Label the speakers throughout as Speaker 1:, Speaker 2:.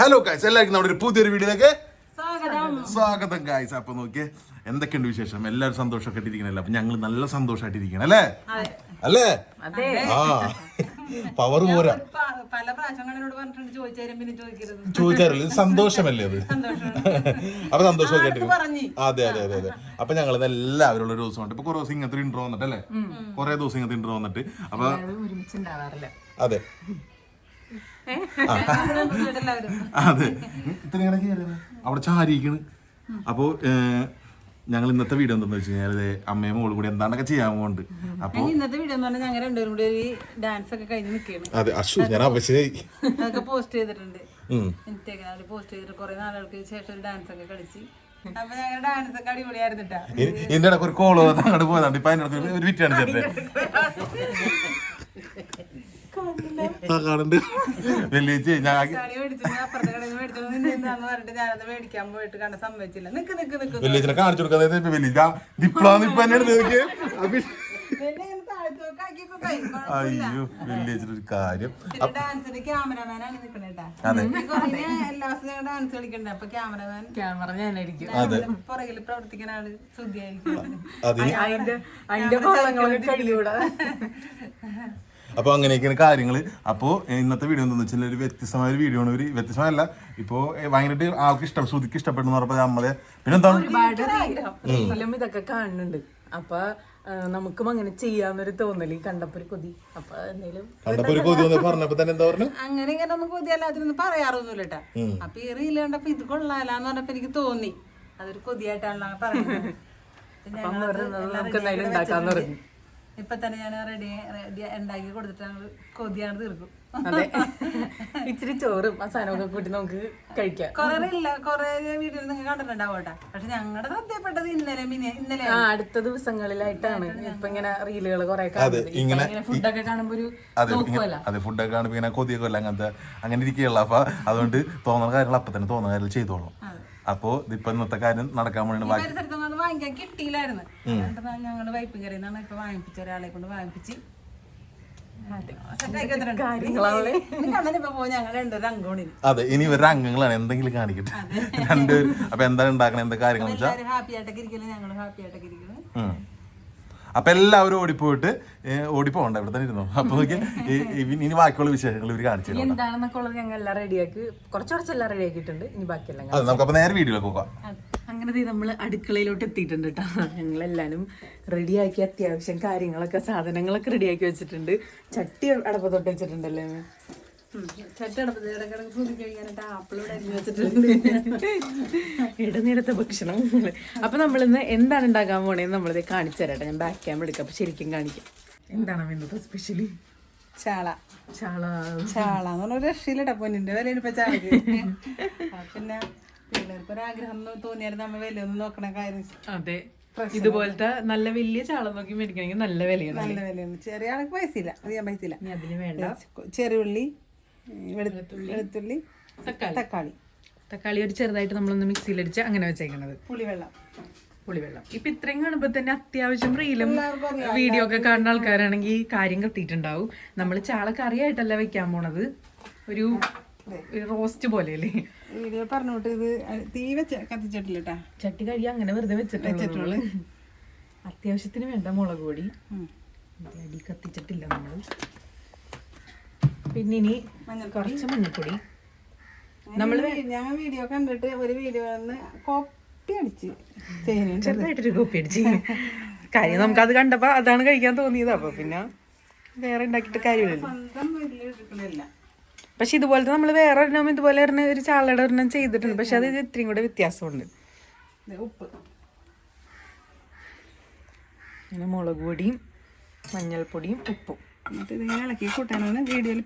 Speaker 1: Hello guys എല്ലാവർക്കും നമ്മുടെ ഒരു പുതിയൊരു വീഡിയോയിലേക്ക്
Speaker 2: സ്വാഗതം.
Speaker 1: ഗായ്സ് അപ്പൊ നോക്കിയേ എന്തൊക്കെയുണ്ട് വിശേഷം? എല്ലാവരും സന്തോഷമായിട്ട് ഇരിക്കണല്ലോ അപ്പൊ ഞങ്ങൾ നല്ല സന്തോഷമായിട്ട് ഇരിക്കണം അല്ലേ? അല്ലേ ആ പവർ പോരാ. ചോദിച്ചാറില്ല സന്തോഷമല്ലേ അത്? അപ്പൊ സന്തോഷമൊക്കെ ആയിട്ട് അതെ അതെ അതെ അതെ. അപ്പൊ ഞങ്ങൾ എല്ലാവരും ഉള്ള ഒരു ദിവസമുണ്ട് ഇപ്പൊ കുറെ ദിവസം ഇങ്ങനത്തെ ഇൻട്രോ വന്നിട്ടല്ലേ? കുറെ ദിവസം ഇങ്ങനത്തെ ഇൻട്രോ വന്നിട്ട്. അപ്പൊ അതെ. അതെ. ഇത്ര കേറിയത്. അവിടെ ചാരിക്കണ് അപ്പോ ഞങ്ങൾ ഇന്നത്തെ വീഡിയോ എന്താന്ന് വെച്ച് കഴിഞ്ഞാൽ അമ്മയും മോളും കൂടി എന്താണൊക്കെ ചെയ്യാൻ പോകുന്നുണ്ട് അപ്പൊ
Speaker 2: ഇന്നത്തെ വീഡിയോ എന്ന് പറഞ്ഞാൽ ഞങ്ങൾ രണ്ടുപേരും കൂടി ഒരു ഡാൻസ് ഒക്കെ കഴിഞ്ഞ് നിൽക്കുകയാണ്
Speaker 1: അതെ അശു ഞാൻ അവശ്യ
Speaker 2: അതൊക്കെ പോസ്റ്റ് ചെയ്തിട്ടുണ്ട്. ഇൻസ്റ്റാഗ്രാമിൽ പോസ്റ്റ് ചെയ്തിട്ട് കുറെ നാളുകൾക്ക് ശേഷം ഒരു ഡാൻസ് ഒക്കെ കളിച്ച്. അപ്പൊ ഞങ്ങളുടെ ഡാൻസ് ഒക്കെ അടിപൊളിയായിരുന്നിട്ടാ
Speaker 1: ഇ- ഇതിന്റെ ഇടയ്ക്ക് ഒരു കോൾ അങ്ങോട്ട് പോയതാണ്. ഇപ്പൊ അതിന്റെ ഒരു വിറ്റാണ് ചേട്ടൻ ആ കാണുന്നുണ്ട്. വലിയ ഞാൻ
Speaker 2: കണി മേടിച്ചു അപ്പുറത്തെ കടയിൽ മേടിച്ചു നിന്നാന്ന് പറഞ്ഞിട്ട് ഞാനത് മേടിക്കാൻ പോയിട്ട് കണ്ട സമ്മതിച്ചില്ല. നിക്ക് നിക്ക് നിക്ക്
Speaker 1: വലിയച്ഛനെ കാണിച്ചു കൊടുക്കാതെ ഇപ്പൊ വലിയ ഡിപ്ലോമ ഇപ്പൊ എന്നെ എടുത്ത് നോക്കിയേ. അപ്പൊ
Speaker 2: പിന്നെ ഇങ്ങനെ കൈ
Speaker 1: അയ്യോ വലിയച്ഛനൊരു കാര്യം. അതെ.
Speaker 2: അതെ.
Speaker 1: അതിന്
Speaker 3: അതിന്റെ
Speaker 1: അപ്പോൾ അങ്ങനെയൊക്കെയാണ് കാര്യങ്ങൾ അപ്പോൾ ഇന്നത്തെ വീഡിയോ എന്താണെന്ന് വെച്ചാൽ ഒരു വ്യത്യസ്തമായ ഒരു വീഡിയോ ആണ് ഒരു വ്യത്യസ്തമല്ല ഇപ്പോൾ ഭയങ്കരമായിട്ട് ആൾക്ക് ഇഷ്ടം ശ്രുതിക്ക് ഇഷ്ടപ്പെടുന്ന പറഞ്ഞപ്പോൾ നമ്മളെ പിന്നെ എന്താണ്
Speaker 3: ഇതൊക്കെ കാണുന്നുണ്ട്. അപ്പൊ നമുക്കും അങ്ങനെ ചെയ്യാന്നൊരു തോന്നൽ. കണ്ടപ്പോ ഒരു കൊതി. അപ്പൊ എന്തെങ്കിലും
Speaker 1: കണ്ടപ്പോൾ ഒരു കൊതി വന്ന് പറഞ്ഞപ്പോൾ തന്നെ എന്താ പറഞ്ഞു?
Speaker 2: അങ്ങനെ ഇങ്ങനെ ഒന്നും കൊതി അല്ലാത്തിനൊന്നും പറയാറൊന്നുമില്ല കേട്ടാ അപ്പൊ ഈ റീൽ കണ്ടപ്പോ ഇത് കൊള്ളാലെന്ന് പറഞ്ഞപ്പോ എനിക്ക് തോന്നി. അതൊരു കൊതിയായിട്ടാണല്ലോ പറയുന്നത് ഇപ്പൊ തന്നെ ഞാൻ റെഡി റെഡി ഉണ്ടാക്കി കൊടുത്തിട്ട് കൊതിയാണ് തീർക്കും.
Speaker 3: അതെ. ഇച്ചിരി ചോറും ആ സാധനമൊക്കെ കൂട്ടി നമുക്ക് കഴിക്കാം.
Speaker 2: കൊറേ ഇല്ല കൊറേ വീഡിയോ നിങ്ങൾ കണ്ടിട്ടുണ്ടാവട്ടെ. പക്ഷെ ഞങ്ങളുടെ ശ്രദ്ധയപ്പെട്ടത് ഇന്നലെ മിനി ഇന്നലെ
Speaker 3: ആ അടുത്ത ദിവസങ്ങളിലായിട്ടാണ്. ഇപ്പൊ ഇങ്ങനെ റീലുകൾ കുറെ
Speaker 1: ഇങ്ങനെ
Speaker 3: ഫുഡൊക്കെ കാണുമ്പോ ഒരു
Speaker 1: അതെ ഫുഡൊക്കെ കാണുമ്പോൾ ഇങ്ങനെ കൊതിയൊക്കെ അങ്ങനത്തെ അങ്ങനെ ഇരിക്കുകയുള്ള. അപ്പൊ അതുകൊണ്ട് തോന്നുന്ന കാര്യങ്ങൾ അപ്പൊ തന്നെ തോന്നുന്ന കാര്യങ്ങൾ ചെയ്തോളും. അപ്പോൾ ഇപ്പൊ ഇന്നത്തെ കാര്യം നടക്കാൻ വേണ്ടി ബാക്കി
Speaker 2: പരിസരത്തൊന്നും അത് വാങ്ങിക്കാൻ കിട്ടിയില്ലായിരുന്നു. ഞങ്ങൾ വൈപ്പിൻ കറിയാണ് നിന്നാണ് ഇപ്പൊ വാങ്ങിപ്പിച്ച ഒരാളെ കൊണ്ട് വാങ്ങിപ്പിച്ച്.
Speaker 1: അതെ ഇനി ഇവരുടെ അംഗങ്ങളാണ്. എന്തെങ്കിലും കാണിക്കട്ടെ. രണ്ടുപേരും അപ്പൊ എന്താണ് ഉണ്ടാക്കണേ? എന്താ കാര്യങ്ങൾ
Speaker 2: ഹാപ്പി ആയിട്ടൊക്കെ ഇരിക്കുന്നു. ഞങ്ങൾ ഹാപ്പി ആയിട്ടൊക്കെ ഇരിക്കുന്നു.
Speaker 1: അപ്പൊ എല്ലാവരും ഓടിപ്പോയിട്ട് ഓടിപ്പോണ്ട ഇവിടെ തന്നെ ഇരുന്നു അപ്പൊ നോക്കി ഇനി ബാക്കിയുള്ള വിശേഷങ്ങൾ ഇവർ കാണിച്ചു തരും.
Speaker 3: എന്താണെന്നൊക്കെ ഉള്ളത് ഞങ്ങൾ എല്ലാം റെഡിയാക്കി കുറച്ച് കുറച്ചെല്ലാം റെഡിയാക്കിയിട്ടുണ്ട് ഇനി ബാക്കിയെല്ലാം
Speaker 1: നമുക്ക് അപ്പോൾ നേരെ വീഡിയോയിലേക്ക് പോകാം.
Speaker 3: അങ്ങനെ ദേ നമ്മൾ അടുക്കളയിലോട്ട് എത്തിയിട്ടുണ്ട് കേട്ടോ. ഞങ്ങളെല്ലാരും റെഡിയാക്കി അത്യാവശ്യം കാര്യങ്ങളൊക്കെ സാധനങ്ങളൊക്കെ റെഡിയാക്കി വെച്ചിട്ടുണ്ട്. ചട്ടി അടപ്പത്തൊട്ട് വെച്ചിട്ടുണ്ടല്ലേ. ഇടനേരത്തെ ഭക്ഷണം. അപ്പൊ നമ്മളിന്ന് എന്താണ് ഉണ്ടാക്കാൻ പോണേന്ന് നമ്മളിത് കാണിച്ചു തരാട്ടെ ഞാൻ ബാക്ക് ക്യാമ്പ് എടുക്കാം. അപ്പൊ ശരിക്കും കാണിക്കാം. എന്താണ് ഇന്നത്തെ സ്പെഷ്യലി
Speaker 2: ചാള.
Speaker 3: ചാള.
Speaker 2: ചാള എന്ന് പറഞ്ഞ രക്ഷയില്ലട്ടാ പൊന്നിന്റെ വില ഇപ്പൊ ചാളക്ക് ആ, പിന്നെ പിള്ളേർക്ക് ഒരാഗ്രഹം തോന്നിയായിരുന്നു നമ്മ വില ഒന്ന് നോക്കണ കാര്യം.
Speaker 3: അതെ. ഇതുപോലത്തെ നല്ല വലിയ ചാള നോക്കി മേടിക്കണമെങ്കിൽ നല്ല വിലയാണ്.
Speaker 2: നല്ല വിലയാണ്. ചെറിയ ആൾക്ക് പൈസ ഇല്ല അറിയാൻ പൈസ ഇല്ല
Speaker 3: ഇനി അതിന് വേണ്ട.
Speaker 2: ചെറുള്ളി വെളുത്തുള്ളി.
Speaker 3: തക്കാളി.
Speaker 2: തക്കാളി.
Speaker 3: ഒരു ചെറുതായിട്ട് നമ്മളൊന്ന് മിക്സിയിലടിച്ച് അങ്ങനെ വെച്ചേക്കണത്.
Speaker 2: പുളിവെള്ളം.
Speaker 3: പുളിവെള്ളം. ഇപ്പൊ ഇത്രയും കാണുമ്പോ തന്നെ അത്യാവശ്യം റീലും വീഡിയോ ഒക്കെ കാണുന്ന ആൾക്കാരാണെങ്കിൽ കാര്യം കത്തിയിട്ടുണ്ടാവും നമ്മൾ ചാള കറിയായിട്ടല്ല വെക്കാൻ പോണത്? ഒരു റോസ്റ്റ് പോലെ അല്ലേ
Speaker 2: വീഡിയോ പറഞ്ഞോട്ട് ഇത് തീ വെച്ച കത്തിച്ചിട്ടില്ലേട്ടാ.
Speaker 3: ചട്ടി കഴി അങ്ങനെ വെറുതെ വെച്ചിട്ടുള്ളൂ അത്യാവശ്യത്തിന് വേണ്ട മുളക് പൊടി. അടി കത്തിച്ചിട്ടില്ല നമ്മൾ പിന്നെ ഇനി കുറച്ച് മഞ്ഞൾപ്പൊടി
Speaker 2: നമ്മൾ ഞാൻ വീഡിയോ കണ്ടിട്ട് ഒരു വീഡിയോ വന്ന് കോപ്പി അടിച്ച്
Speaker 3: ചെറുതായിട്ടൊരു കോപ്പി അടിച്ച്. കാര്യം നമുക്ക് അത് കണ്ടപ്പോ അതാണ് കഴിക്കാൻ തോന്നിയത്. അപ്പൊ പിന്നെ വേറെ ഉണ്ടാക്കിയിട്ട് കാര്യമില്ലല്ലോ
Speaker 2: സ്വന്തം വീട്ടിൽ എടുക്കണില്ല
Speaker 3: പക്ഷെ ഇതുപോലത്തെ നമ്മൾ വേറെ ഒരെണ്ണം ഇതുപോലെ ഒരെണ്ണം ഒരു ചാളയുടെ ഒരെണ്ണം ചെയ്തിട്ടുണ്ട്. പക്ഷെ അത് ഇത്രയും കൂടെ വ്യത്യാസമുണ്ട്.
Speaker 2: ഉപ്പ്.
Speaker 3: പിന്നെ മുളക് പൊടിയും മഞ്ഞൾപ്പൊടിയും ഉപ്പും.
Speaker 2: എന്നിട്ട് ഇളക്കി കൂട്ടാനാണ് വീഡിയോയിൽ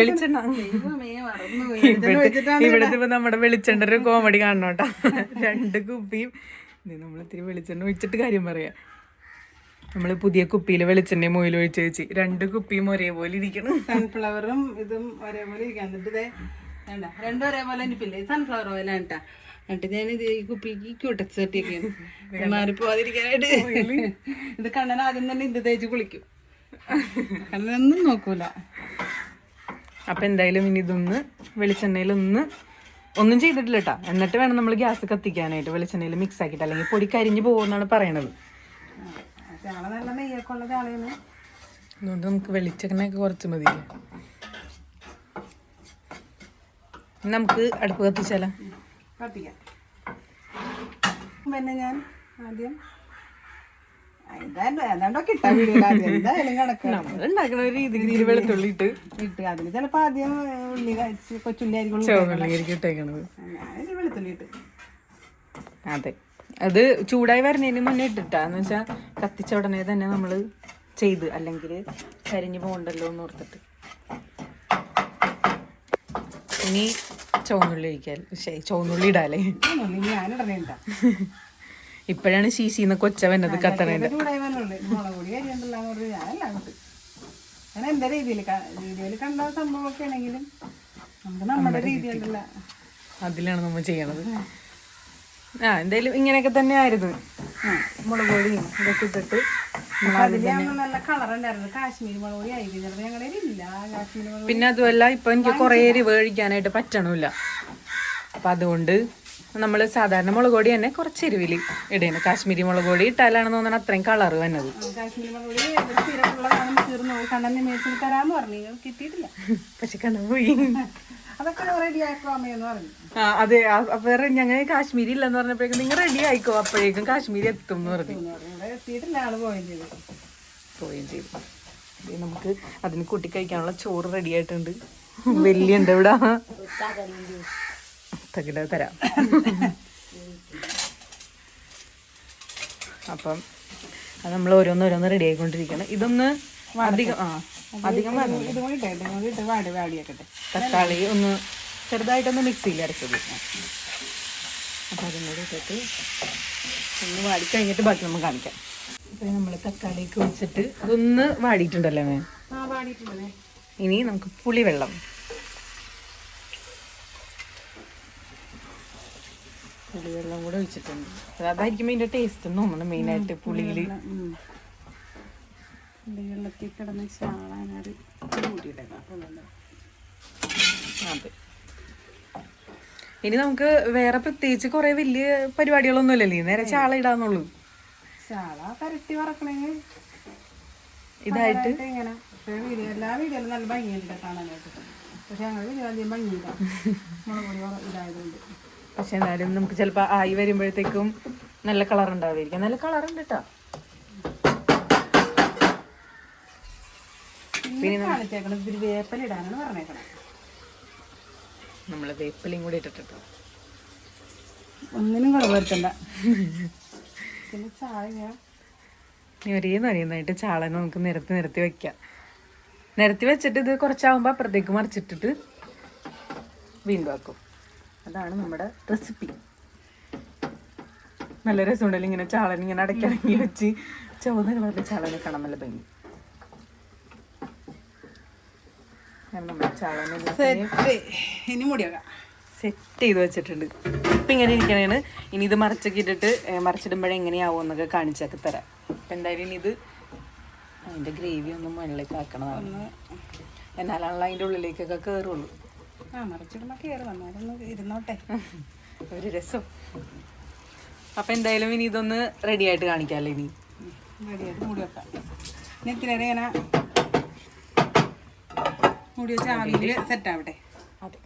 Speaker 3: വെളിച്ചെണ്ണ ഇവിടുത്തെ ഇപ്പൊ നമ്മുടെ വെളിച്ചെണ്ണ ഒരു കോമഡി കാണണോട്ടാ രണ്ട് കുപ്പിയും. നമ്മൾ ഇത്തിരി വെളിച്ചെണ്ണ ഒഴിച്ചിട്ട് കാര്യം പറയാ. നമ്മൾ പുതിയ കുപ്പിയിൽ വെളിച്ചെണ്ണയും മോയിൽ ഒഴിച്ച് വെച്ച് രണ്ട് കുപ്പിയും ഒരേപോലെ ഇരിക്കണം.
Speaker 2: സൺഫ്ലവറും ഇതും ഒരേപോലെ എന്നിട്ട് ഇതേ വേണ്ട രണ്ടും ഒരേപോലെ അനിപ്പില്ലേ സൺഫ്ലവർ ഓയിലാണ് കേട്ടാ. എന്നിട്ട് ഞാൻ ഇത് ഈ കുപ്പിക്ക് ക്യൂട്ടക്സ് തട്ടിയൊക്കെയാണ് മാറിപ്പോവാതിരിക്കാനായിട്ട്. ഇത് കണ്ണൻ ആദ്യം തന്നെ ഇത് തേച്ച് കുളിക്കും. കണ്ണനൊന്നും നോക്കൂല.
Speaker 3: അപ്പൊ എന്തായാലും ഇനി ഇതൊന്ന് വെളിച്ചെണ്ണയിൽ ഒന്ന് ഒന്നും ചെയ്തിട്ടില്ല കേട്ടോ എന്നിട്ട് വേണം നമ്മൾ ഗ്യാസ് കത്തിക്കാനായിട്ട് വെളിച്ചെണ്ണയിൽ മിക്സ് ആക്കിയിട്ട്. അല്ലെങ്കിൽ പൊടി കരിഞ്ഞു പോകുമെന്നാണ് പറയണത്. അതുകൊണ്ട് നമുക്ക് വെളിച്ചെണ്ണയൊക്കെ കുറച്ച് മതി നമുക്ക് അടുപ്പ് കത്തിച്ചാലോ?
Speaker 2: കത്തിക്കാം. പിന്നെ ഞാൻ ആദ്യം എന്തായാലും ഏതാണ്ടോ കിട്ടാൻ വീഡിയോ ആദ്യം എന്തായാലും കണക്ക്
Speaker 3: നമ്മൾ ഒരു വെളുത്തുള്ളി ഇട്ട്
Speaker 2: ഇട്ട് അതിന് ചിലപ്പോൾ ആദ്യം ഉള്ളി കഴിച്ച് കൊച്ചുള്ളി ആയിരിക്കും
Speaker 3: ചുവന്നുള്ളിലേക്ക് ഇട്ടേക്കണത്
Speaker 2: ഞാനൊരു വെളുത്തുള്ളി ഇട്ട്.
Speaker 3: അതെ. അത് ചൂടായി വരുന്നതിന് മുന്നേ ഇട്ടിട്ടാന്ന് വെച്ചാൽ കത്തിച്ച ഉടനെ തന്നെ നമ്മൾ ചെയ്ത് അല്ലെങ്കിൽ കരിഞ്ഞു പോകണ്ടല്ലോ എന്ന് ഓർത്തിട്ട്. ഇനി ചുവന്നുള്ളി ഒഴിക്കാൻ ചുവന്നുള്ളി ഇടാല്ലേ?
Speaker 2: ഒന്നുമില്ല ഞാനിടണേണ്ട
Speaker 3: ഇപ്പോഴാണ് ശീശിന്ന് കൊച്ച വന്നത് കത്തണേന്റെ
Speaker 2: പൊടി രീതിയിൽ വീഡിയോയിൽ കണ്ട സംഭവമൊക്കെ ആണെങ്കിലും നമുക്ക് നമ്മുടെ രീതി
Speaker 3: അതിലാണ് നമ്മൾ ചെയ്യണത്. ആ എന്തായാലും ഇങ്ങനെയൊക്കെ തന്നെ ആയിരുന്നു മുളക് പൊടിയും ഇതൊക്കെ ഇട്ടിട്ട്
Speaker 2: പൊടി
Speaker 3: പിന്നെ അതുമല്ല ഇപ്പൊ എനിക്ക് കുറേ എരിവ് കഴിക്കാനായിട്ട് പറ്റണില്ല അപ്പൊ അതുകൊണ്ട് നമ്മൾ സാധാരണ മുളക് പൊടി തന്നെ കുറച്ച് എരിവിൽ ഇടയാണ് കാശ്മീരി മുളക് പൊടി ഇട്ടാലാണെന്ന് തോന്നുന്നത് അത്രയും കളർ വന്നത് പക്ഷെ കണ്ണുപോയി അതെ. ആ- അപ്പൊ ഞങ്ങൾ കാശ്മീരി ഇല്ലെന്ന് പറഞ്ഞപ്പോഴേക്കും നിങ്ങൾ റെഡി ആയിക്കോ? അപ്പോഴേക്കും കാശ്മീരി എത്തും എന്ന് പറഞ്ഞു.
Speaker 2: പോയും പോവുകയും ചെയ്തു.
Speaker 3: പോവുകയും ചെയ്തു. ഇനി നമുക്ക് അതിന് കൂട്ടി കഴിക്കാനുള്ള ചോറ് റെഡി ആയിട്ടുണ്ട്. വലിയ ഉണ്ട് ഇവിടെ തകിട തരാം. അപ്പം അത് നമ്മൾ ഓരോന്ന് ഓരോന്ന് റെഡി ആയിക്കൊണ്ടിരിക്കണം ഇതൊന്ന് അധികം ആ അധികം തക്കാളി ഒന്ന് ചെറുതായിട്ടൊന്ന് മിക്സിയിൽ അരച്ചത്. അപ്പം അതും കൂടി ഇട്ടിട്ട് ഒന്ന് വാടി കഴിഞ്ഞിട്ട് ബാക്കി നമുക്ക് കാണിക്കാം. ഇപ്പൊ നമ്മൾ തക്കാളിയൊക്കെ വെച്ചിട്ട് അതൊന്ന് വാടിയിട്ടുണ്ടല്ലേ മേ? ഇനി നമുക്ക് പുളിവെള്ളം. പുളിവെള്ളം കൂടെ ഒഴിച്ചിട്ടുണ്ട്. അത് അതായിരിക്കും ഇതിന്റെ ടേസ്റ്റ് തോന്നുന്നു മെയിനായിട്ട് പുളിയിൽ
Speaker 2: കിടന്ന് ചാളാനൊരു
Speaker 3: അതെ. ഇനി നമുക്ക് വേറെ പ്രത്യേകിച്ച് കുറെ വലിയ പരിപാടികളൊന്നും ഇല്ലല്ലേ നേരെ ചാള ഇടാന്നുള്ളൂ.
Speaker 2: ചാള പരട്ടി വറക്കണെങ്കിൽ
Speaker 3: ഇതായിട്ട്?
Speaker 2: ഇങ്ങനെ. എല്ലാ വീഡിയോയിലും നല്ല ഭംഗിയുണ്ട് കാണാനായിട്ട്. പക്ഷെ ഞങ്ങൾ അധികം ഭംഗിയില്ല. മുളക് പൊടി വറ- ഇതായതുകൊണ്ട്.
Speaker 3: പക്ഷെ എന്നാലും നമുക്ക് ചിലപ്പോൾ ആയി വരുമ്പോഴത്തേക്കും നല്ല കളർ ഉണ്ടാവുമായിരിക്കും. നല്ല കളർ ഉണ്ട് കേട്ടോ
Speaker 2: പിന്നെ
Speaker 3: നമ്മൾ വേപ്പിലയും കൂടി ഇട്ടിട്ടോ
Speaker 2: ഒന്നിനും കുറവ് വരുത്തണ്ട. പിന്നെ ചായ.
Speaker 3: ഒരേ നരിയുന്നതായിട്ട് ചാളനെ നമുക്ക് നിരത്തി നിരത്തി വെക്കാം. നിരത്തി വെച്ചിട്ട് ഇത് കുറച്ചാവുമ്പോൾ അപ്പുറത്തേക്ക് മറിച്ചിട്ടിട്ട് വീണ്ടും ആക്കും. അതാണ് നമ്മുടെ റെസിപ്പി. നല്ല രസമുണ്ടല്ലോ ഇങ്ങനെ ചാളൻ ഇങ്ങനെ അടയ്ക്കിറങ്ങി വെച്ച്. ചുവന്ന കളറിൽ ചാളനെ കാണാൻ നല്ല ഭംഗി.
Speaker 2: സെറ്റ്.
Speaker 3: ചെയ്ത് വെച്ചിട്ടുണ്ട്. ഇപ്പം ഇങ്ങനെ ഇരിക്കണേണ്. ഇനി ഇത് മറച്ചൊക്കെ ഇട്ടിട്ട് മറച്ചിടുമ്പോഴേ മറിച്ചിടുമ്പോഴേ എങ്ങനെയാവും എന്നൊക്കെ കാണിച്ചൊക്കെ തരാം. അപ്പം എന്തായാലും ഇനി ഇത് അതിന്റെ ഗ്രേവി ഒന്നും മുകളിലേക്ക് ആക്കണതാണ്. എന്നാലാണല്ലോ അതിന്റെ ഉള്ളിലേക്കൊക്കെ കയറുള്ളൂ
Speaker 2: ആ മറിച്ചിടുമ്പോൾ കയറി വന്നാലൊന്ന് ഇരുന്നോട്ടെ.
Speaker 3: ഒരു രസം. അപ്പൊ എന്തായാലും ഇനി ഇതൊന്ന് റെഡി ആയിട്ട് കാണിക്കാല്ലേ ഇനി.
Speaker 2: റെഡിയായിട്ട് മൂടി വെക്കാം. ഇനി ഇത്തിരി നേരം ഇങ്ങനെ മൂടി വെച്ച് ആവിയിൽ സെറ്റ് ആവട്ടെ.
Speaker 3: അതെ.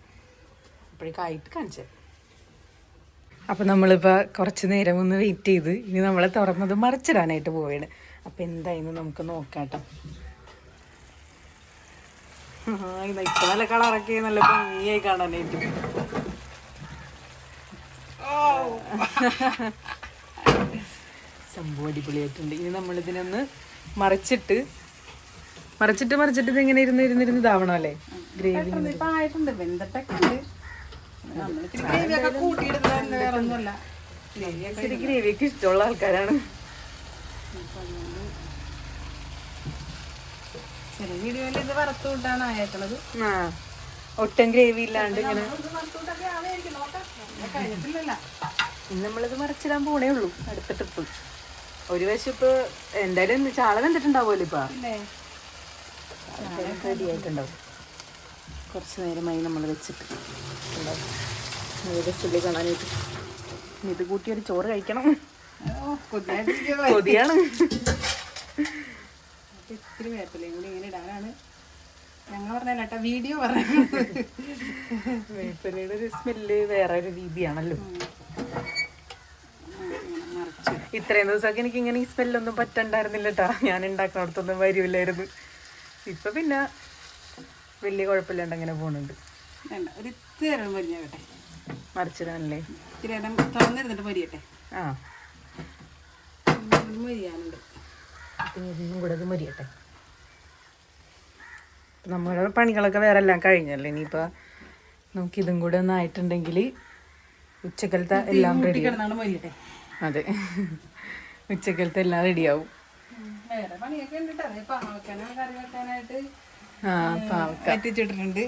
Speaker 3: അപ്പോഴേക്കായിട്ട് കാണിച്ചത് അപ്പം നമ്മളിപ്പോൾ കുറച്ച് നേരം ഒന്ന് വെയിറ്റ് ചെയ്ത് ഇനി നമ്മളെ തുറന്നത് മറിച്ചിടാനായിട്ട് പോവുകയാണ് അപ്പം എന്തായിരുന്നു നമുക്ക് നോക്കാം കേട്ടോ. ഇപ്പം നല്ല കളറൊക്കെ നല്ല ഭംഗിയായി കാണാനായിട്ട് സംഭവം അടിപൊളിയായിട്ടുണ്ട്. ഇനി നമ്മളിതിനൊന്ന് മറിച്ചിട്ട് മറിച്ചിട്ട് മറിച്ചിട്ട് ഇതിങ്ങനെ ഇരുന്ന് ഇരുന്നിരുന്ന് ഇതാവണം അല്ലേ? ഗ്രേവി
Speaker 2: ആയിട്ടുണ്ട്. വെന്തട്ടൊക്കെ ഗ്രേവിയൊക്കെ
Speaker 3: ഇഷ്ടമുള്ള ആൾക്കാരാണ്.
Speaker 2: ചില വീഡിയോയിൽ ഇത് വറുത്ത് കൂട്ടാണ് ആയേക്കണത്
Speaker 3: ആ ഒട്ടും ഗ്രേവി ഇല്ലാണ്ട് ഇങ്ങനെ.
Speaker 2: ഇത് വറുത്ത് കൂട്ടൊക്കെ ആവായിരിക്കും നോക്കാം. ഞാൻ കഴിഞ്ഞിട്ടില്ലല്ലോ.
Speaker 3: ഇനി നമ്മളിത് മറിച്ചിടാൻ പോണേ ഉള്ളൂ അടുത്ത ട്രിപ്പ് ഒരു വശം ഇപ്പൊ എന്തായാലും എന്ത് ചാള വെന്തിട്ടുണ്ടാവുമല്ലോ ഇപ്പൊ. റെഡി ആയിട്ടുണ്ടാവും. കുറച്ച് നേരമായി നമ്മൾ വെച്ചിട്ട്. ചുള്ളി കാണാനായിട്ട്. ഇത് കൂട്ടി ഒരു ചോറ് കഴിക്കണം. കൊതിയാണ്.
Speaker 2: ഇത്തിരി വേപ്പിലയും കൂടി ഇങ്ങനെ ഇടാനാണ്. ഞങ്ങൾ പറഞ്ഞ കേട്ടോ വീഡിയോ പറഞ്ഞു
Speaker 3: വേപ്പിലയുടെ ഒരു സ്മെല്ല് വേറെ ഒരു രീതിയാണല്ലോ. ഇത്രയും ദിവസമൊക്കെ എനിക്ക് ഇങ്ങനെ ഈ സ്മെല്ലൊന്നും പറ്റണ്ടായിരുന്നില്ല കേട്ടാ. ഞാൻ ഉണ്ടാക്കുന്നിടത്തൊന്നും വരില്ലായിരുന്നു. ഇപ്പൊ പിന്നെ വലിയ കുഴപ്പമില്ലാണ്ട് അങ്ങനെ പോകുന്നുണ്ട്
Speaker 2: വേണ്ട ഒരു ഇത്തിരി നേരം മരിഞ്ഞാകട്ടെ
Speaker 3: മറിച്ചിടാനല്ലേ?
Speaker 2: ഇത്തിരി നേരം തുറന്നിരുന്നിട്ട് മരിയട്ടെ
Speaker 3: ആ.
Speaker 2: മരിയാനുണ്ട്
Speaker 3: പിന്നെ ഇതും കൂടെ അത് മരിയട്ടെ നമ്മുടെ പണികളൊക്കെ വേറെ എല്ലാം കഴിഞ്ഞല്ലേ? ഇനിയിപ്പോൾ നമുക്ക് ഇതും കൂടെ ഒന്ന് ആയിട്ടുണ്ടെങ്കിൽ ഉച്ചക്കലത്തെ എല്ലാം റെഡി അതെ. ഉച്ചക്കലത്തെ എല്ലാം റെഡിയാവും
Speaker 2: കത്തിച്ചിട്ടിട്ടുണ്ട്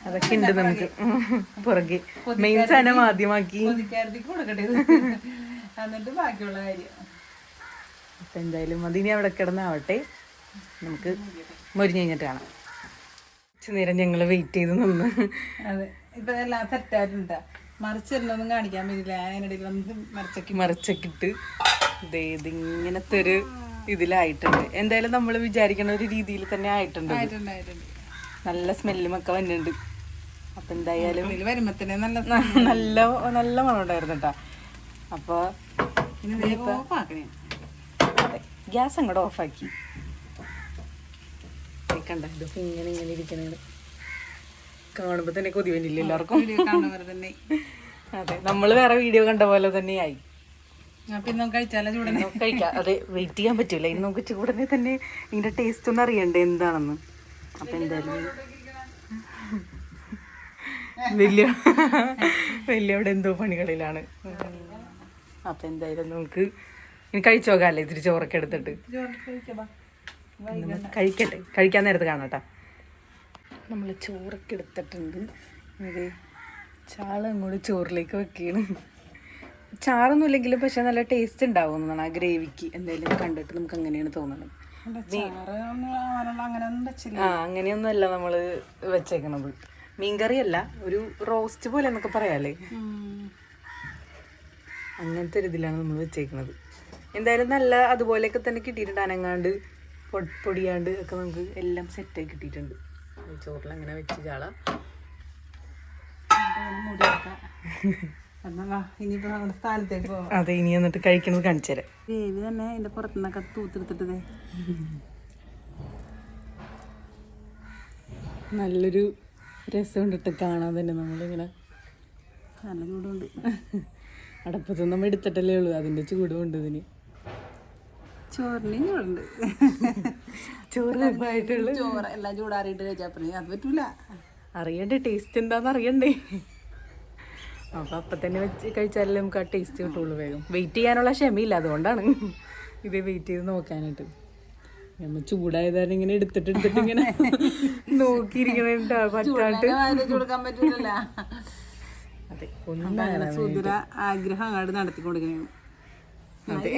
Speaker 3: അതൊക്കെ ഉണ്ട് നമുക്ക്. പുറകെ. മെയിൻ സാധനം ആദ്യമാക്കി.
Speaker 2: എന്നിട്ട് ബാക്കിയുള്ള കാര്യം.
Speaker 3: അപ്പം എന്തായാലും അതിനി അവിടെ കിടന്നാവട്ടെ. നമുക്ക് മുരിഞ്ഞ് കഴിഞ്ഞിട്ട് കാണാം. കുറച്ച് നേരം ഞങ്ങൾ വെയിറ്റ് ചെയ്ത് നിന്ന്.
Speaker 2: അതെ. ഇപ്പം എല്ലാം സെറ്റായിട്ടുണ്ട് മറിച്ചിരുന്നൊന്നും കാണിക്കാൻ പറ്റില്ല. അതിനിടയിൽ വന്ന് മറിച്ചക്കി
Speaker 3: മറിച്ചക്കിട്ട് ദേ ഇതിങ്ങനത്തെ ഒരു ഇതിലായിട്ടുണ്ട്. എന്തായാലും നമ്മൾ വിചാരിക്കുന്ന ഒരു രീതിയിൽ തന്നെ ആയിട്ടുണ്ട് ഇത്. നല്ല സ്മെല്ലും ഒക്കെ വന്നിട്ടുണ്ട്. അപ്പം എന്തായാലും
Speaker 2: ഇതിൽ വരുമ്പോ നല്ല
Speaker 3: നല്ല നല്ല മണം ഉണ്ടായിരുന്നു കേട്ടോ അപ്പോൾ ഗ്യാസ് അങ്ങോട്ട് ഓഫാക്കി കണ്ട ഇതൊക്കെ ഇങ്ങനെ ഇങ്ങനെ ഇരിക്കണത് കാണുമ്പോൾ തന്നെ കൊതി വന്നില്ല എല്ലാവർക്കും? അതെ നമ്മൾ വേറെ വീഡിയോ കണ്ട പോലെ തന്നെയായി.
Speaker 2: അപ്പൊ ഇന്നും കഴിച്ചാലോ ചൂടനെ
Speaker 3: കഴിക്കാം. അതെ വെയിറ്റ് ചെയ്യാൻ പറ്റൂല. ഇന്ന് നമുക്ക് ചൂടനെ തന്നെ ഇതിന്റെ ടേസ്റ്റ് ഒന്നും അറിയണ്ടേ എന്താണെന്ന്. അപ്പൊ എന്തായാലും വലിയ വലിയ അവിടെ എന്തോ പണികളിലാണ്. അപ്പൊ എന്തായാലും നമുക്ക് ഇനി കഴിച്ചു നോക്കാല്ലേ ഇത്തിരി ചോറൊക്കെ എടുത്തിട്ട്. നമ്മൾ കഴിക്കട്ടെ. കഴിക്കാൻ നേരത്ത് കാണാട്ടാ നമ്മൾ ചോറൊക്കെ എടുത്തിട്ടുണ്ട്. ഇത് ചാള അങ്ങോട്ട് ചോറിലേക്ക് വെക്കുകയാണ്. ചാറൊന്നും ഇല്ലെങ്കിലും പക്ഷെ നല്ല ടേസ്റ്റ് ഉണ്ടാവുന്നതാണ് ആ ഗ്രേവിക്ക്. എന്തായാലും കണ്ടിട്ട് നമുക്ക് അങ്ങനെയാണ് തോന്നുന്നത്.
Speaker 2: ചാറ് ഒന്നും ആവാനുള്ള അങ്ങനെ ഒന്നും വെച്ചില്ല.
Speaker 3: ആ അങ്ങനെയൊന്നും അല്ല നമ്മൾ വെച്ചേക്കണത്. മീൻകറിയല്ല ഒരു റോസ്റ്റ് പോലെ എന്നൊക്കെ പറയാല്ലേ? അങ്ങനത്തെ ഒരു ഇതിലാണ് നമ്മൾ വെച്ചേക്കണത്. എന്തായാലും നല്ല അതുപോലെയൊക്കെ തന്നെ കിട്ടിയിട്ടുണ്ട് അനങ്ങാണ്ട്. പൊടിയാണ്ട് ഒക്കെ നമുക്ക് എല്ലാം സെറ്റായി കിട്ടിയിട്ടുണ്ട്. ചോറിൽ അങ്ങനെ വെച്ച് ചാള. അതെ ഇനി എന്നിട്ട് കഴിക്കണത് കാണിച്ചു തരാം.
Speaker 2: ഗ്രേവി തന്നെ അതിന്റെ പുറത്തുനിന്നൊക്കെ തൂത്തെടുത്തിട്ടതേ
Speaker 3: നല്ലൊരു രസം ഉണ്ടിട്ട് കാണാൻ തന്നെ നമ്മളിങ്ങനെ.
Speaker 2: നല്ല ചൂടുണ്ട്.
Speaker 3: അടപ്പത്തൊന്നും നമ്മൾ എടുത്തിട്ടല്ലേ ഉള്ളൂ അതിന്റെ ചൂടും ഉണ്ട് ഇതിന്.
Speaker 2: ചോറിനെയും ചൂടുണ്ട്
Speaker 3: ചോറ് വെപ്പായിട്ടുള്ള
Speaker 2: ചോറ് എല്ലാം ചൂടാറിയിട്ട് കഴിച്ചാൽ അത് പറ്റൂല.
Speaker 3: അറിയണ്ടേ ടേസ്റ്റ് എന്താന്ന് അറിയണ്ടേ? അപ്പൊ അപ്പൊ തന്നെ വെച്ച് കഴിച്ചാലേ നമുക്ക് ആ ടേസ്റ്റ് കിട്ടുള്ളൂ വേഗം. വെയിറ്റ് ചെയ്യാനുള്ള ക്ഷമയില്ല അതുകൊണ്ടാണ് ഇത് വെയിറ്റ് ചെയ്ത് നോക്കാനായിട്ട്. നമ്മ ചൂടായതാണ് ഇങ്ങനെ എടുത്തിട്ട് എടുത്തിട്ട് ഇങ്ങനെ നോക്കിയിരിക്കണ പറ്റാണ്ട്.
Speaker 2: കൊടുക്കാൻ പറ്റൂലല്ല.
Speaker 3: അതെ ഒന്നും
Speaker 2: സുന്ദര ആഗ്രഹം അങ്ങോട്ട് നടത്തി കൊടുക്കണം
Speaker 3: അതെ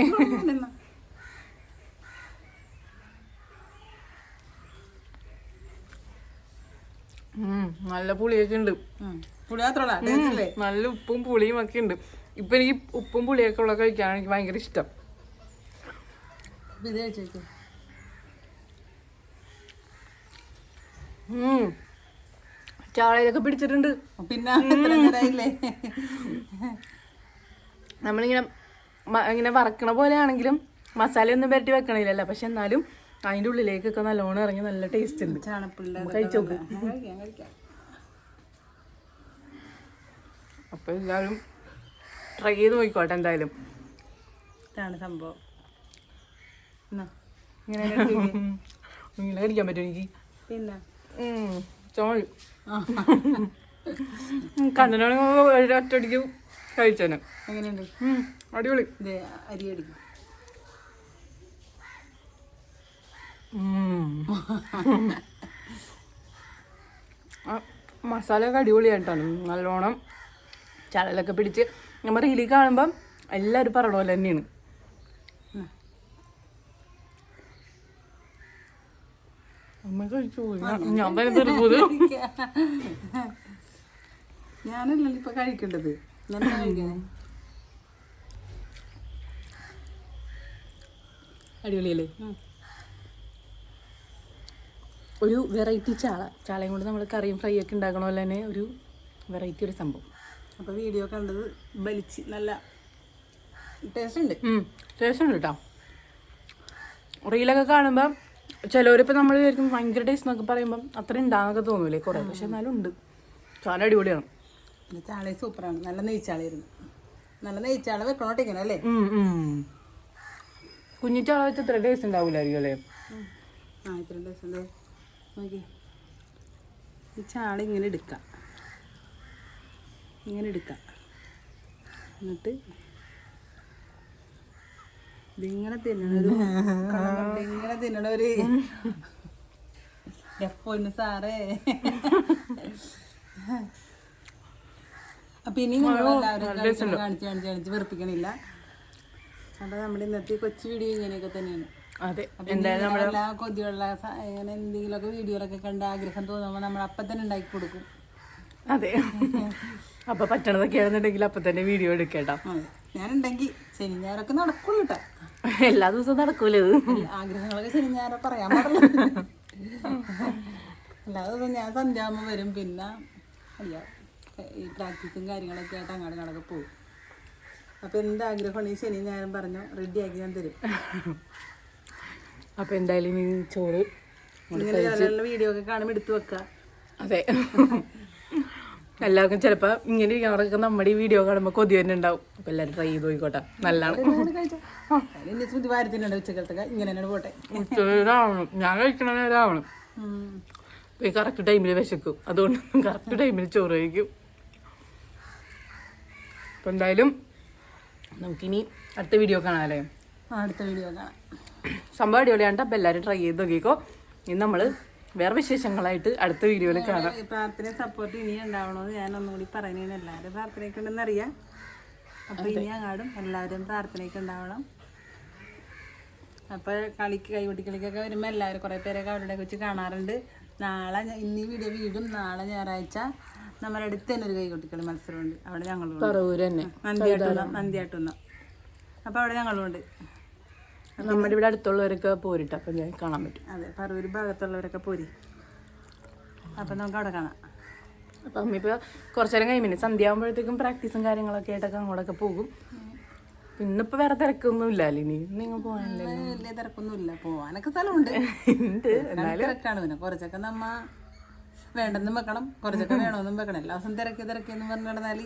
Speaker 3: നല്ല പുളിയൊക്കെ ഉണ്ട്.
Speaker 2: പുളി മാത്രമല്ല
Speaker 3: നല്ല ഉപ്പും പുളിയും ഒക്കെ ഉണ്ട്. ഇപ്പൊ എനിക്ക് ഉപ്പും പുളിയൊക്കെ ഉള്ള കഴിക്കാൻ എനിക്ക് ഭയങ്കര ഇഷ്ടം. ചാളയിലൊക്കെ പിടിച്ചിട്ടുണ്ട്.
Speaker 2: പിന്നെ
Speaker 3: നമ്മളിങ്ങനെ ഇങ്ങനെ വറക്കണ പോലെ ആണെങ്കിലും മസാലയൊന്നും പുരട്ടി വെക്കണില്ലല്ലോ. പക്ഷെ എന്നാലും അതിന്റെ ഉള്ളിലേക്കൊക്കെ നല്ലോണം ഇറങ്ങി നല്ല ടേസ്റ്റ് ഉണ്ട്.
Speaker 2: കഴിച്ചോക്ക്
Speaker 3: കഴിച്ചു അപ്പോൾ എല്ലാവരും ട്രൈ ചെയ്ത് നോക്കിക്കോട്ടെ എന്തായാലും.
Speaker 2: ഇതാണ് സംഭവം.
Speaker 3: ഇങ്ങനെ ഇങ്ങനെ കടിക്കാൻ പറ്റും എനിക്ക്?
Speaker 2: പിന്നെ?
Speaker 3: ചോളി കണ്ണനാണെങ്കിൽ ഒരൊറ്റടിക്ക് കഴിച്ചേനെ.
Speaker 2: എങ്ങനെയുണ്ട്?
Speaker 3: അടിപൊളി.
Speaker 2: അരി അടിക്കും.
Speaker 3: ഉം. അടിപൊളിയാണ് മസാലയൊക്കെ അടിപൊളിയായിട്ടാണ് നല്ലോണം ചടലൊക്കെ പിടിച്ച്. നമ്മൾ റീലി കാണുമ്പം എല്ലാവരും പറയണ പോലെ തന്നെയാണ്. ഞാൻ- തന്നെ
Speaker 2: ഞാനല്ലല്ലോ ഇപ്പൊ കഴിക്കേണ്ടത്.
Speaker 3: അടിപൊളിയല്ലേ? ഒരു വെറൈറ്റി ചാള. ചാളയും കൊണ്ട് നമ്മൾ കറിയും ഫ്രൈ ഒക്കെ ഉണ്ടാക്കണ പോലെ തന്നെ ഒരു വെറൈറ്റി ഒരു സംഭവം.
Speaker 2: അപ്പോൾ വീഡിയോ കണ്ടത് ബലിച്ച് നല്ല ടേസ്റ്റ് ഉണ്ട്.
Speaker 3: ടേസ്റ്റ് ഉണ്ട് കേട്ടോ റീലൊക്കെ കാണുമ്പോൾ ചിലവരിപ്പോൾ നമ്മൾ വിചാരിക്കും ഭയങ്കര ടേസ്റ്റ് എന്നൊക്കെ പറയുമ്പം അത്ര ഉണ്ടാകുന്നൊക്കെ തോന്നൂലേ കുറേ. പക്ഷെ എന്നാലും ഉണ്ട്. ചാല അടിപൊളിയാണ്.
Speaker 2: പിന്നെ ചാളയും സൂപ്പറാണ് നല്ല നെയ്ച്ചാളായിരുന്നു നല്ല നെയ്ച്ചാള വെക്കണോട്ടിങ്ങനെ അല്ലേ?
Speaker 3: കുഞ്ഞിച്ചാള ചാള വെച്ച് ഇത്ര ടേസ്റ്റ് ഉണ്ടാവില്ലായിരിക്കും അല്ലേ?
Speaker 2: ആ ഇത്ര ടേസ്റ്റ് ഉണ്ട്. നോക്കി. ഈ ചാള ഇങ്ങനെ എടുക്കാം. ഇങ്ങനെ എടുക്കാം. എന്നിട്ട് ഇതിങ്ങനെ തിന്നണൊരു ഇങ്ങനെ തിന്നണൊരു എപ്പോന്ന് സാറേ? അപ്പൊ ഇനി നിങ്ങളെല്ലാവരും കാണിച്ച് കാണിച്ച് കാണിച്ച് വെറുപ്പിക്കണില്ല. അപ്പൊ നമ്മുടെ ഇന്നത്തെ കൊച്ചു വീഡിയോ ഇങ്ങനെയൊക്കെ തന്നെയാണ്.
Speaker 3: അതെ.
Speaker 2: നമ്മളെല്ലാ കൊതിയുള്ള ഇങ്ങനെ എന്തെങ്കിലുമൊക്കെ വീഡിയോയിലൊക്കെ കണ്ട് ആഗ്രഹം തോന്നുമ്പോൾ നമ്മൾ അപ്പം തന്നെ ഉണ്ടാക്കി കൊടുക്കും.
Speaker 3: അതെ. അപ്പൊ പറ്റണതൊക്കെ ആണെന്നുണ്ടെങ്കിൽ അപ്പൊ തന്നെ വീഡിയോ എടുക്കേട്ടോ.
Speaker 2: ഞാനുണ്ടെങ്കിൽ ശനി ഞായറൊക്കെ നടക്കുള്ളൂ കേട്ടോ
Speaker 3: എല്ലാ ദിവസവും നടക്കൂല ഇത്.
Speaker 2: ആഗ്രഹങ്ങളൊക്കെ ശനി ഞായറ പറയാൻ പാടില്ല. എല്ലാ ദിവസവും ഞാൻ സന്ധ്യാകുമ്പോൾ വരും. പിന്നെ അല്ല ഈ പ്രാക്ടീസും കാര്യങ്ങളൊക്കെ ആയിട്ട് അങ്ങോട്ട് കണക്കെ പോകും അപ്പം എന്താഗ്രഹമാണ് ഈ ശനി ഞായറും പറഞ്ഞു? റെഡിയാക്കി ഞാൻ തരും.
Speaker 3: അപ്പൊ എന്തായാലും ഈ ചോറ്
Speaker 2: വീഡിയോ ഒക്കെ കാണുമ്പോൾ എടുത്തു വെക്കുക
Speaker 3: അതെ. എല്ലാവർക്കും ചിലപ്പോ ഇങ്ങനെ ഇരിക്കണവർക്ക് നമ്മുടെ ഈ വീഡിയോ കാണുമ്പോൾ കൊതി തന്നെ ഉണ്ടാവും. അപ്പൊ എല്ലാവരും ട്രൈ ചെയ്ത് പോയിക്കോട്ടെ നല്ലതാണ്
Speaker 2: ശ്രുതി വാരത്തിനുണ്ട് ഇങ്ങനെ പോട്ടെ.
Speaker 3: ഞാൻ കഴിക്കണ രാവണം കറക്റ്റ് ടൈമിൽ വിശക്കും. അതുകൊണ്ട് കറക്റ്റ് ടൈമിൽ ചോറ് കഴിക്കും. അപ്പൊ എന്തായാലും നമുക്കിനി അടുത്ത വീഡിയോ കാണാമല്ലേ
Speaker 2: അടുത്ത വീഡിയോ കാണാം.
Speaker 3: സംഭവം അടിപൊളിയാണ് അപ്പം എല്ലാവരും ട്രൈ ചെയ്ത് നോക്കിക്കോ. ഇനി നമ്മൾ വേറെ വിശേഷങ്ങളായിട്ട് അടുത്ത വീഡിയോയിൽ കാണാം.
Speaker 2: പ്രാർത്ഥന സപ്പോർട്ട് ഇനി ഉണ്ടാവണമെന്ന് ഞാൻ ഒന്നുകൂടി പറയുന്നതിന് എല്ലാവരും പ്രാർത്ഥനയൊക്കെ ഉണ്ടെന്ന് അറിയാം. അപ്പൊ ഇനി അങ്ങാടും എല്ലാവരും പ്രാർത്ഥനയ്ക്ക് ഉണ്ടാവണം. അപ്പൊ കളിക്ക് കൈകൊട്ടി കളിക്കൊക്കെ വരുമ്പോൾ എല്ലാവരും കുറേ പേരൊക്കെ അവരുടെ വെച്ച് കാണാറുണ്ട്. നാളെ ഇനി ഇന്ന് വീഡിയോ വീടും നാളെ ഞായറാഴ്ച നമ്മുടെ അടുത്ത് തന്നെ ഒരു കൈകൊട്ടിക്കളി മത്സരമുണ്ട്. അവിടെ
Speaker 3: ഞങ്ങളുണ്ട്.
Speaker 2: നന്ദിയാട്ടുന്ന നന്ദിയാട്ടുന്ന അപ്പൊ അവിടെ ഞങ്ങളും ഉണ്ട്
Speaker 3: നമ്മുടെ ഇവിടെ അടുത്തുള്ളവരൊക്കെ പോരിട്ട് അപ്പം ഞാൻ കാണാൻ പറ്റും.
Speaker 2: അതെ പറവൂർ ഭാഗത്തുള്ളവരൊക്കെ പോരി. അപ്പൊ നമുക്ക് അവിടെ കാണാം.
Speaker 3: അപ്പം അമ്മ ഇപ്പോൾ കുറച്ചു നേരം കഴിയുമ്പോൾ സന്ധ്യ ആകുമ്പോഴത്തേക്കും പ്രാക്ടീസും കാര്യങ്ങളൊക്കെ ആയിട്ടൊക്കെ അങ്ങോട്ടൊക്കെ പോകും. ഇന്നിപ്പോൾ വേറെ തിരക്കൊന്നും ഇല്ലല്ലോ ഇനി നിങ്ങൾ പോകാനല്ലേ
Speaker 2: വലിയ തിരക്കൊന്നുമില്ല. പോവാനൊക്കെ സ്ഥലമുണ്ട്.
Speaker 3: ഉണ്ട്
Speaker 2: എന്നാലും തിരക്കാണ്. പിന്നെ കുറച്ചൊക്കെ നമ്മ വേണ്ടെന്നും വെക്കണം കുറച്ചൊക്കെ വേണമെന്നും വെക്കണം. എല്ലാ ദിവസം തിരക്കി തിരക്കിയെന്ന് പറഞ്ഞു നടന്നാൽ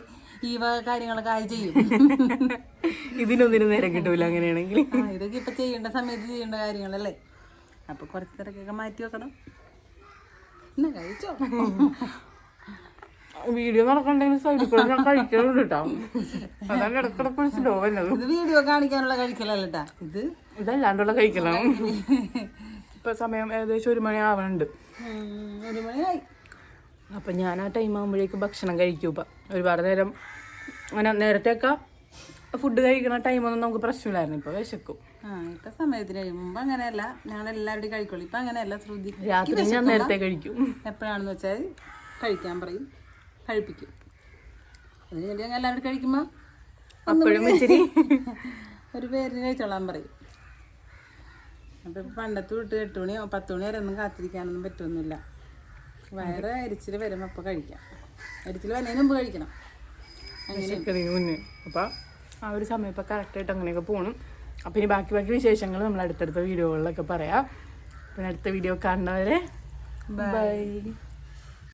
Speaker 2: ഈ വക കാര്യങ്ങളൊക്കെ ആയി ചെയ്യും.
Speaker 3: ഇതിനൊന്നിനും നേരം കിട്ടൂല അങ്ങനെയാണെങ്കിൽ.
Speaker 2: ഇതൊക്കെ ഇപ്പൊ ചെയ്യേണ്ട സമയത്ത് ചെയ്യേണ്ട കാര്യങ്ങളല്ലേ? അപ്പൊ കുറച്ച് തിരക്കൊക്കെ മാറ്റി വെക്കണം. എന്നാ കഴിച്ചോ?
Speaker 3: വീഡിയോ നടക്കണ്ടെങ്കിൽ സൈഡിൽ കൂടെ ഞാൻ കഴിക്കലുണ്ട് കേട്ടോ അതാണ് ഇടക്കിടക്ക് സ്ലോ വന്നത്
Speaker 2: ഇത് വീഡിയോ കാണിക്കാനുള്ള കഴിക്കലല്ല ട്ടാ. ഇത്
Speaker 3: ഇതല്ലാണ്ടുള്ള കഴിക്കലാണ് ഇപ്പൊ സമയം ഏകദേശം ഒരു മണി ആവണുണ്ട്.
Speaker 2: ഒരു മണിയായി.
Speaker 3: അപ്പൊ ഞാൻ ആ ടൈം ആകുമ്പോഴേക്കും ഭക്ഷണം കഴിക്കും ഇപ്പം. ഒരുപാട് നേരം അങ്ങനെ നേരത്തെയൊക്കെ ഫുഡ് കഴിക്കണ ടൈമൊന്നും നമുക്ക് പ്രശ്നമില്ലായിരുന്നു. ഇപ്പൊ വിശക്കും.
Speaker 2: ആ ഇപ്പൊ സമയത്തിന് മുമ്പ് അങ്ങനെയല്ല. ഞങ്ങൾ എല്ലാവരുടെയും കഴിക്കുള്ളൂ ഇപ്പൊ അങ്ങനെയല്ല. ശ്രുതി
Speaker 3: രാത്രി ഞാൻ നേരത്തെ കഴിക്കും.
Speaker 2: എപ്പോഴാണെന്ന് വെച്ചാൽ കഴിക്കാൻ പറയും. കഴിപ്പിക്കും. അത് കഴിഞ്ഞിട്ട് ഞങ്ങൾ എല്ലാവരും കഴിക്കുമ്പോൾ
Speaker 3: അപ്പോഴും ഇച്ചിരി
Speaker 2: ഒരു പേരിന് കഴിച്ചോളാൻ പറയും. അപ്പം ഇപ്പം പണ്ടത്തെ വിട്ട് എട്ട് മണി പത്ത് മണി വരെ ഒന്നും കാത്തിരിക്കാനൊന്നും പറ്റുമൊന്നുമില്ല വയറ് അരിച്ചിൽ വരുമ്പോൾ അപ്പോൾ കഴിക്കാം. അരിച്ചിൽ വരുന്നതിന് മുമ്പ് കഴിക്കണം.
Speaker 3: വിശക്കണതിന് മുന്നേ. അപ്പൊ ആ ഒരു സമയം ഇപ്പൊ കറക്റ്റായിട്ട് അങ്ങനെയൊക്കെ പോകണം അപ്പൊ ഇനി ബാക്കി ബാക്കി വിശേഷങ്ങൾ നമ്മൾ അടുത്തടുത്ത വീഡിയോകളിലൊക്കെ പറയാം. പിന്നെ അടുത്ത വീഡിയോ കാണുന്നവരെ ബൈ